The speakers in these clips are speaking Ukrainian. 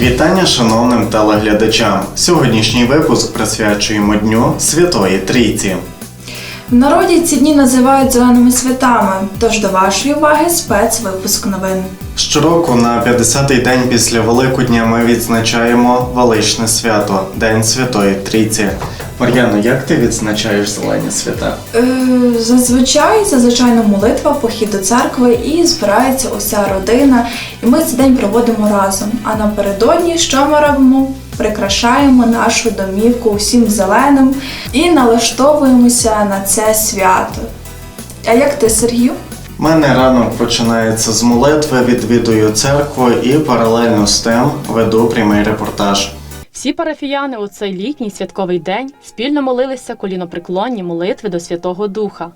Вітання шановним телеглядачам. Сьогоднішній випуск присвячуємо Дню Святої Трійці. В народі ці дні називають зеленими святами, тож до вашої уваги спецвипуск новин. Щороку на 50-й день після Великодня ми відзначаємо величне свято День Святої Трійці. Мар'яно, як ти відзначаєш зелені свята? Е, зазвичай це звичайно молитва, похід до церкви і збирається уся родина, і ми цей день проводимо разом. А напередодні що ми робимо? Прикрашаємо нашу домівку усім зеленим і налаштовуємося на це свято. А як ти, Сергію? У мене ранок починається з молитви, відвідую церкву і паралельно з тим веду прямий репортаж. Всі парафіяни у цей літній святковий день спільно молилися колінопреклонні молитви до Святого Духа.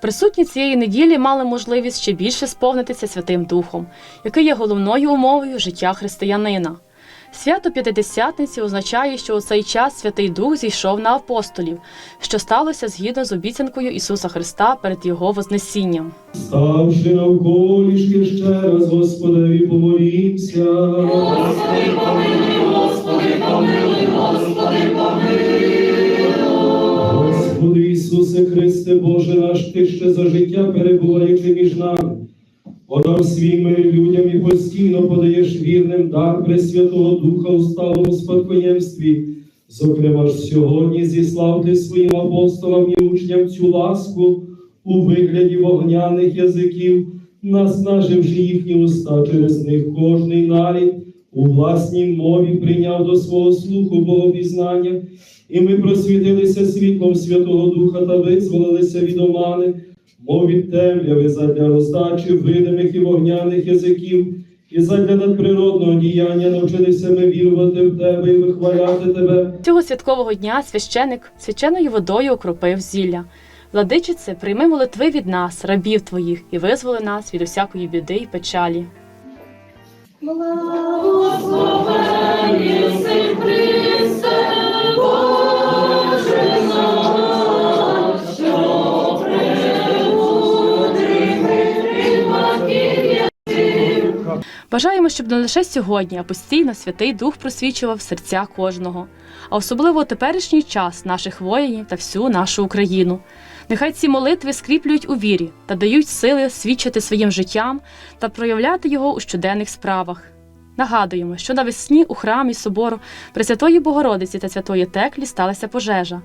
Присутні цієї неділі мали можливість ще більше сповнитися Святим Духом, який є головною умовою життя християнина. Свято П'ятидесятниці означає, що у цей час Святий Дух зійшов на апостолів, що сталося згідно з обіцянкою Ісуса Христа перед Його Вознесінням. Ставши навколішки ще раз, Господеві помолімся. Господи Ісусе Христе, Боже наш, Ти ще за життя перебуваючи між нами. Подав свій мир людям і постійно подаєш вірним дар Пресвятого Духа у сталому спадкоємстві. Зокрема ж сьогодні зіслав ти своїм апостолам і учням цю ласку у вигляді вогняних язиків, наснаживши їхні уста через них кожний нарід. У власній мові прийняв до свого слуху Богопізнання, і ми просвітилися світлом Святого Духа та визволилися від омани, мов від темряви задля роздачі видимих і вогняних язиків, і задля надприродного діяння навчилися ми вірувати в тебе і вихваляти тебе. Цього святкового дня священик свяченою водою окропив зілля. Владичице, прийми молитви від нас, рабів твоїх, і визволи нас від усякої біди й печалі. Бажаємо, щоб не лише сьогодні, а постійно Святий Дух просвічував серця кожного, а особливо у теперішній час наших воїнів та всю нашу Україну. Нехай ці молитви скріплюють у вірі та дають сили свідчити своїм життям та проявляти його у щоденних справах. Нагадуємо, що навесні у храмі собору Пресвятої Богородиці та Святої Теклі сталася пожежа.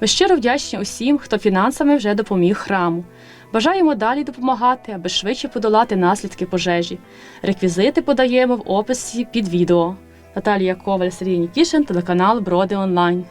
Ми щиро вдячні усім, хто фінансами вже допоміг храму. Бажаємо далі допомагати, аби швидше подолати наслідки пожежі. Реквізити подаємо в описі під відео. Наталія Коваль, Сергій Нікішин, телеканал Броди Онлайн.